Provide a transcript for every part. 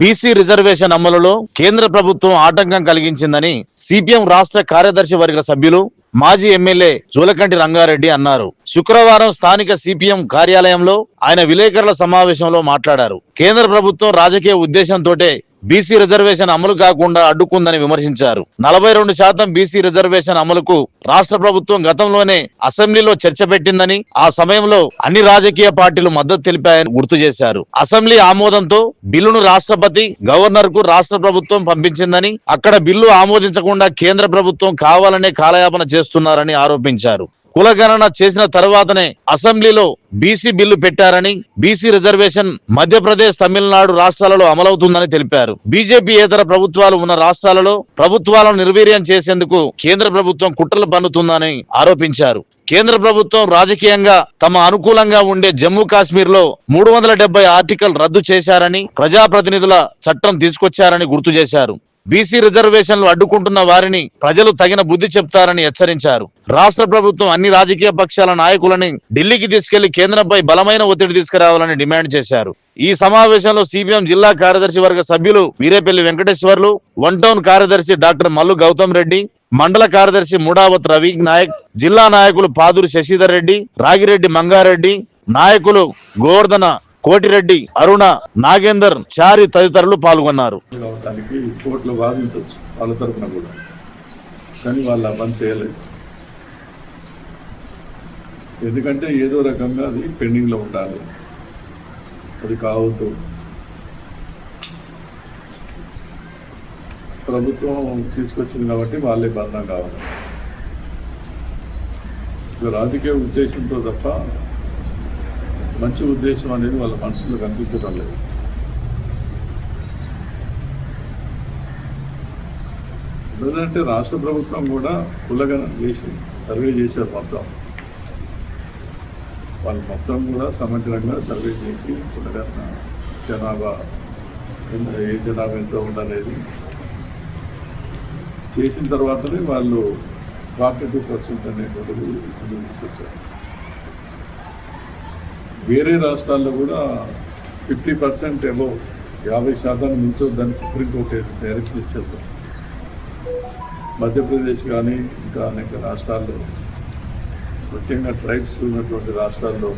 BC reservation అమలులో కేంద్ర ప్రభుత్వం ఆటంకం కలిగించిందని సిపిఎం రాష్ట్ర కార్యదర్శి వర్గ సభ్యులు మాజీ ఎమ్మెల్యే జూలకంటి రంగారెడ్డి అన్నారు. శుక్రవారం స్థానిక సిపిఎం కార్యాలయంలో ఆయన విలేకరుల సమావేశంలో మాట్లాడారు. కేంద్ర ప్రభుత్వం రాజకీయ ఉద్దేశంతోటే బీసీ రిజర్వేషన్ అమలు కాకుండా అడ్డుకుందని విమర్శించారు. నలభై రెండు శాతం బీసీ రిజర్వేషన్ అమలుకు రాష్ట్ర ప్రభుత్వం గతంలోనే అసెంబ్లీలో చర్చ పెట్టిందని ఆ సమయంలో అన్ని రాజకీయ పార్టీలు మద్దతు తెలిపాయని గుర్తు చేశారు. అసెంబ్లీ ఆమోదంతో బిల్లును రాష్ట్రపతి గవర్నర్కు రాష్ట్ర ప్రభుత్వం పంపించిందని అక్కడ బిల్లు ఆమోదించకుండా కేంద్ర ప్రభుత్వం కావాలనే కాలయాపన చేస్తున్నారని ఆరోపించారు. కులగణన చేసిన తర్వాతనే అసెంబ్లీలో బీసీ బిల్లు పెట్టారని బీసీ రిజర్వేషన్ మధ్యప్రదేశ్ తమిళనాడు రాష్ట్రాలలో అమలవుతుందని తెలిపారు. బీజేపీ ఏతర ప్రభుత్వాలు ఉన్న రాష్ట్రాలలో ప్రభుత్వాలను నిర్వీర్యం చేసేందుకు కేంద్ర ప్రభుత్వం కుట్రలు పన్నుతుందని ఆరోపించారు. కేంద్ర ప్రభుత్వం రాజకీయంగా తమ అనుకూలంగా ఉండే జమ్మూ కాశ్మీర్లో మూడు వందల ఆర్టికల్ రద్దు చేశారని ప్రజాప్రతినిధుల చట్టం తీసుకొచ్చారని గుర్తు చేశారు. బీసీ రిజర్వేషన్లు అడ్డుకుంటున్న వారిని ప్రజలు తగిన బుద్ధి చెప్తారని హెచ్చరించారు. రాష్ట్ర ప్రభుత్వం అన్ని రాజకీయ పక్షాల నాయకులని ఢిల్లీకి తీసుకెళ్ళి కేంద్రంపై బలమైన ఒత్తిడి తీసుకురావాలని డిమాండ్ చేశారు. ఈ సమావేశంలో సిపిఎం జిల్లా కార్యదర్శి వర్గ సభ్యులు వీరేపల్లి వెంకటేశ్వర్లు వన్ టౌన్ కార్యదర్శి డాక్టర్ మల్లు గౌతమ్ రెడ్డి మండల కార్యదర్శి మూడావత్ రవి నాయక్ జిల్లా నాయకులు పాదురు శశిధర్ రెడ్డి రాగిరెడ్డి మంగారెడ్డి నాయకులు గోవర్ధన కోటిరెడ్డి అరుణ నాగేందర్ చారి తదితరులు పాల్గొన్నారు. కోర్టులో వాదించవచ్చు వాళ్ళ తరఫున కూడా. కానీ వాళ్ళు ఆ పని చేయలేదు. ఎందుకంటే ఏదో రకంగా అది పెండింగ్లో ఉండాలి. అది కావద్దు. ప్రభుత్వం తీసుకొచ్చింది కాబట్టి వాళ్ళే బంధం కావాలి. ఇక రాజకీయ ఉద్దేశంతో తప్ప మంచి ఉద్దేశం అనేది వాళ్ళ మనసులో కనిపించడం లేదు. ఎందుకంటే రాష్ట్ర ప్రభుత్వం కూడా కులగణం చేసి సర్వే చేశారు మొత్తం. వాళ్ళు మొత్తం కూడా సమగ్రంగా సర్వే చేసి కులగణన జనాభా ఏ జనాభా ఎంత ఉందనేది చేసిన తర్వాతనే వాళ్ళు ఫార్టీ టూ పర్సెంట్ అనేటువంటిది తీసుకొచ్చారు. వేరే రాష్ట్రాల్లో కూడా ఫిఫ్టీ పర్సెంట్ ఏవో యాభై శాతాన్ని దాన్ని సుప్రీంకోర్టు డైరెక్షన్ ఇచ్చారు మధ్యప్రదేశ్ కానీ ఇంకా అనేక రాష్ట్రాల్లో ముఖ్యంగా ట్రైబ్స్ ఉన్నటువంటి రాష్ట్రాల్లో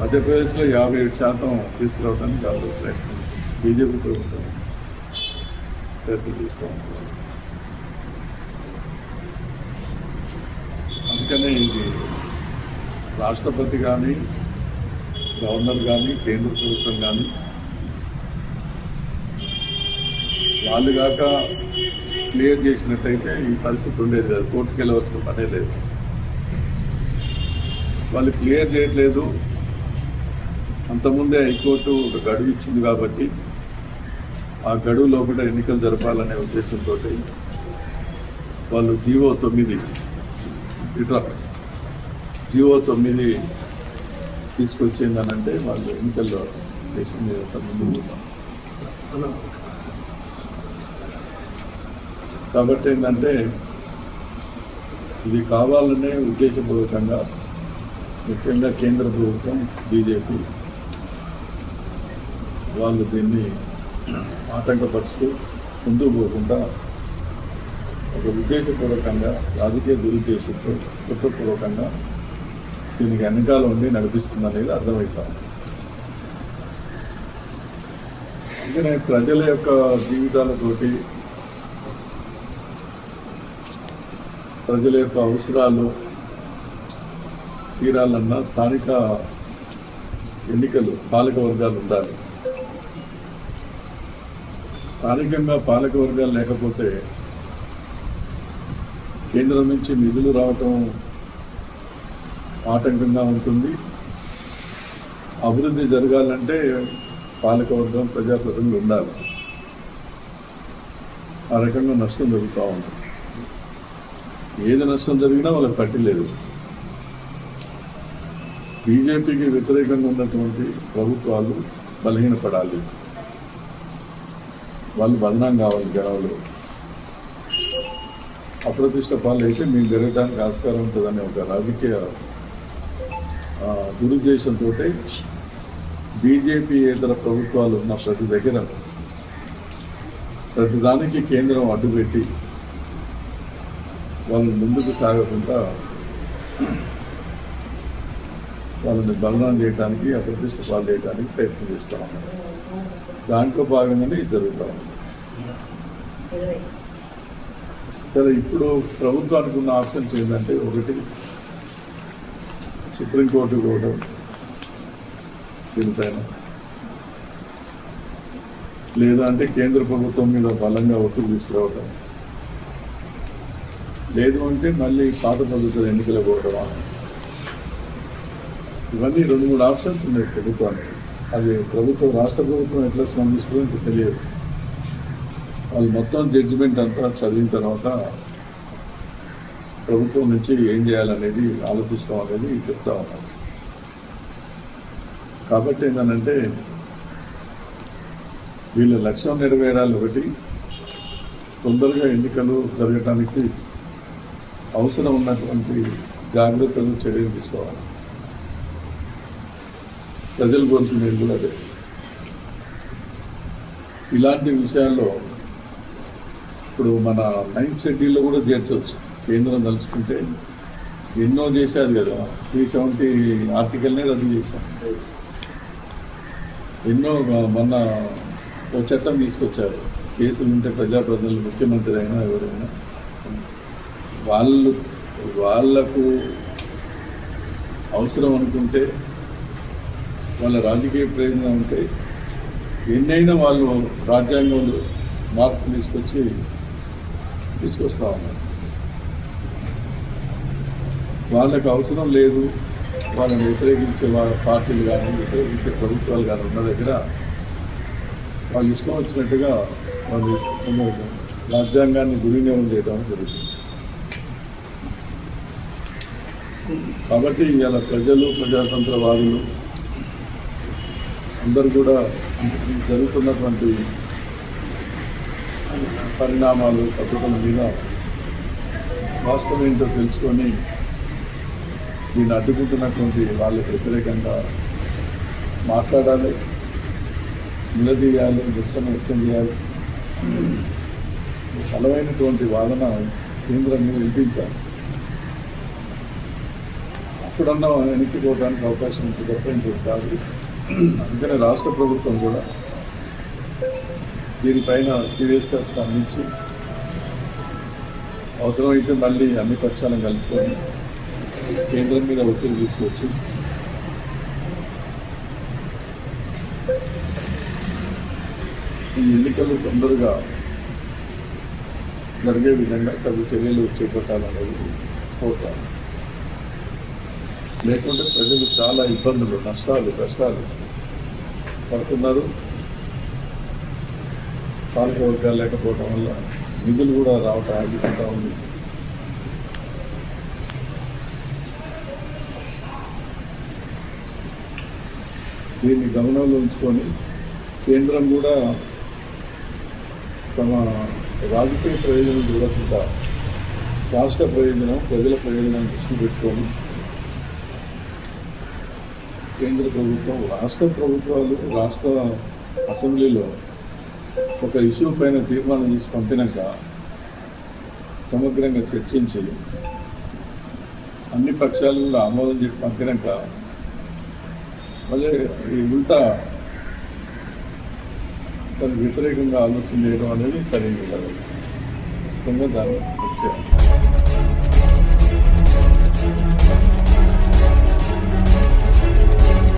మధ్యప్రదేశ్లో యాభై ఏడు శాతం తీసుకురావడానికి వాళ్ళు ప్రయత్నం బీజేపీ ప్రభుత్వం ప్రయత్నం చేస్తూ ఉంటారు. అందుకనే ఇది రాష్ట్రపతి కానీ గవర్నర్ కానీ కేంద్ర ప్రభుత్వం కానీ వాళ్ళు కాక క్లియర్ చేసినట్టయితే ఈ పరిస్థితి ఉండేది కాదు. కోర్టుకు వెళ్ళవలసిన పనే లేదు. వాళ్ళు క్లియర్ చేయట్లేదు. అంతకుముందే హైకోర్టు ఒక గడువు ఇచ్చింది కాబట్టి ఆ గడువు లోపల ఎన్నికలు జరపాలనే ఉద్దేశంతో వాళ్ళు జీవో తొమ్మిది ఇట్లా జీవో తొమ్మిది తీసుకొచ్చిందనంటే వాళ్ళు ఎన్నికల్లో దేశం మీద పోతాం. కాబట్టి ఏంటంటే ఇది కావాలనే ఉద్దేశపూర్వకంగా ముఖ్యంగా కేంద్ర ప్రభుత్వం బీజేపీ వాళ్ళు దీన్ని ఆటంకపరుస్తూ ముందుకు పోకుండా ఒక ఉద్దేశపూర్వకంగా రాజకీయ దురుద్దేశంతో కుట్రపూర్వకంగా దీనికి వెనకాల ఉండి నడిపిస్తుంది అనేది అర్థమవుతా అందుకనే ప్రజల యొక్క జీవితాలతోటి ప్రజల యొక్క అవసరాలు తీరాలన్నా స్థానిక ఎన్నికలు పాలక వర్గాలు ఉండాలి. స్థానికంగా పాలక వర్గాలు లేకపోతే కేంద్రం నుంచి నిధులు రావటం ఆటంకంగా ఉంటుంది. అభివృద్ధి జరగాలంటే పాలకవర్గం ప్రజాప్రతినిధులు ఉండాలి. ఆ రకంగా నష్టం జరుగుతూ ఉంటుంది. ఏది నష్టం జరిగినా వాళ్ళకి పట్టలేదు బీజేపీకి వ్యతిరేకంగా ఉన్నటువంటి ప్రభుత్వాలు బలహీనపడాలి. వాళ్ళు బదనాం కావాలి జనాలు. అప్రతిష్ట పాలు అయితే మేము జరగడానికి ఆస్కారం ఉంటుందనే ఒక రాజకీయ దురుద్దేశంతో బీజేపీ ఇతర ప్రభుత్వాలు ఉన్న ప్రతి దగ్గర ప్రతి దానికి కేంద్రం అడ్డుపెట్టి వాళ్ళు ముందుకు సాగకుండా వాళ్ళని బలనం చేయడానికి అప్రతిష్ట పాలు చేయడానికి ప్రయత్నం చేస్తా ఉన్నారు దాంట్లో భాగంగానే ఇది జరుగుతూ ఉంది. సరే ఇప్పుడు ప్రభుత్వానికి ఉన్న ఆప్షన్స్ ఏంటంటే ఒకటి సుప్రీంకోర్టు కూడా దీనిపైన లేదా అంటే కేంద్ర ప్రభుత్వం మీద బలంగా ఒత్తిడి తీసుకురావడం లేదు అంటే మళ్ళీ పాత పద్ధతులు ఎన్నికలు కూడా ఇవన్నీ రెండు మూడు ఆప్షన్స్ ఉన్నాయి ప్రభుత్వానికి. అది ప్రభుత్వం రాష్ట్ర ప్రభుత్వం ఎట్లా స్పందిస్తుందో ఇంకా తెలియదు. వాళ్ళు మొత్తం జడ్జిమెంట్ అంతా చదివిన తర్వాత ప్రభుత్వం నుంచి ఏం చేయాలనేది ఆలోచిస్తాం అనేది చెప్తా ఉన్నాం. కాబట్టి ఏంటంటే వీళ్ళ లక్ష్యం నెరవేరాలి ఒకటి. తొందరగా ఎన్నికలు జరగటానికి అవసరం ఉన్నటువంటి జాగ్రత్తలు చర్యలు తీసుకోవాలి. ప్రజలు కోరుకునేది కూడా అదే. ఇలాంటి విషయాల్లో ఇప్పుడు మన నైన్త్ షెడ్యూల్లో కూడా చేర్చవచ్చు. కేంద్రం తలుచుకుంటే ఎన్నో చేశారు కదా. త్రీ సెవెంటీ ఆర్టికల్నే రద్దు చేశాం ఎన్నో మొన్న ఒక చట్టం తీసుకొచ్చారు. కేసులు ఉంటే ప్రజాప్రతినిధులు ముఖ్యమంత్రి అయినా ఎవరైనా. వాళ్ళు వాళ్ళకు అవసరం అనుకుంటే వాళ్ళ రాజకీయ ప్రయోజనం ఉంటే ఎన్నైనా వాళ్ళు రాజ్యాంగంలో మార్పులు తీసుకొచ్చి తీసుకొస్తా ఉన్నారు. వాళ్ళకు అవసరం లేదు. వాళ్ళని వ్యతిరేకించే వాళ్ళ పార్టీలు కానీ వ్యతిరేకించే ప్రభుత్వాలు కానీ ఉన్న దగ్గర వాళ్ళు ఇష్టం వచ్చినట్టుగా వాళ్ళు రాజ్యాంగాన్ని దుర్వినియోగం చేయడం జరుగుతుంది. కాబట్టి ఇవాళ ప్రజలు ప్రజాతంత్రవాదులు అందరూ కూడా జరుగుతున్నటువంటి పరిణామాలు పద్ధతుల మీద వాస్తవం ఏంటో తెలుసుకొని దీన్ని అడ్డుకుంటున్నటువంటి వాళ్ళకి వ్యతిరేకంగా మాట్లాడాలి నిలదీయాలి నిరసన వ్యక్తం చేయాలి. బలమైనటువంటి వాదన కేంద్రాన్ని వినిపించాలి. అప్పుడన్నా వెనక్కిపోవడానికి అవకాశం ఉంటుంది తప్ప కాదు అందుకనే రాష్ట్ర ప్రభుత్వం కూడా దీనిపైన సీరియస్గా స్పందించి అవసరమైతే మళ్ళీ అన్ని పక్షాలను కలుపుకొని కేంద్రం మీద ఒత్తిడి తీసుకొచ్చి. ఈ ఎన్నికలు తొందరగా జరిగే విధంగా తగు చర్యలు చేపట్టాలనేది కోరుతాను. లేకుంటే ప్రజలు చాలా ఇబ్బందులు నష్టాలు కష్టాలు పడుతున్నారు. పాలక వర్గాలు లేకపోవడం వల్ల నిధులు కూడా రావటం ఆగిపోతూ ఉంది. దీన్ని గమనంలో ఉంచుకొని కేంద్రం కూడా తమ రాజకీయ ప్రయోజనం చూడకుండా రాష్ట్ర ప్రయోజనం ప్రజల ప్రయోజనం దృష్టి పెట్టుకొని కేంద్ర ప్రభుత్వం రాష్ట్ర ప్రభుత్వాలు రాష్ట్ర అసెంబ్లీలో ఒక ఇష్యూ పైన తీర్మానం చేసి పంపినాక సమగ్రంగా చర్చించి అన్ని పక్షాలు కూడా ఆమోదం చేసి పంపినాక మళ్ళీ ఈ ఉల్టా దానికి వ్యతిరేకంగా ఆలోచన చేయడం అనేది సరైన కాదు ఖచ్చితంగా దాన్ని ముఖ్యం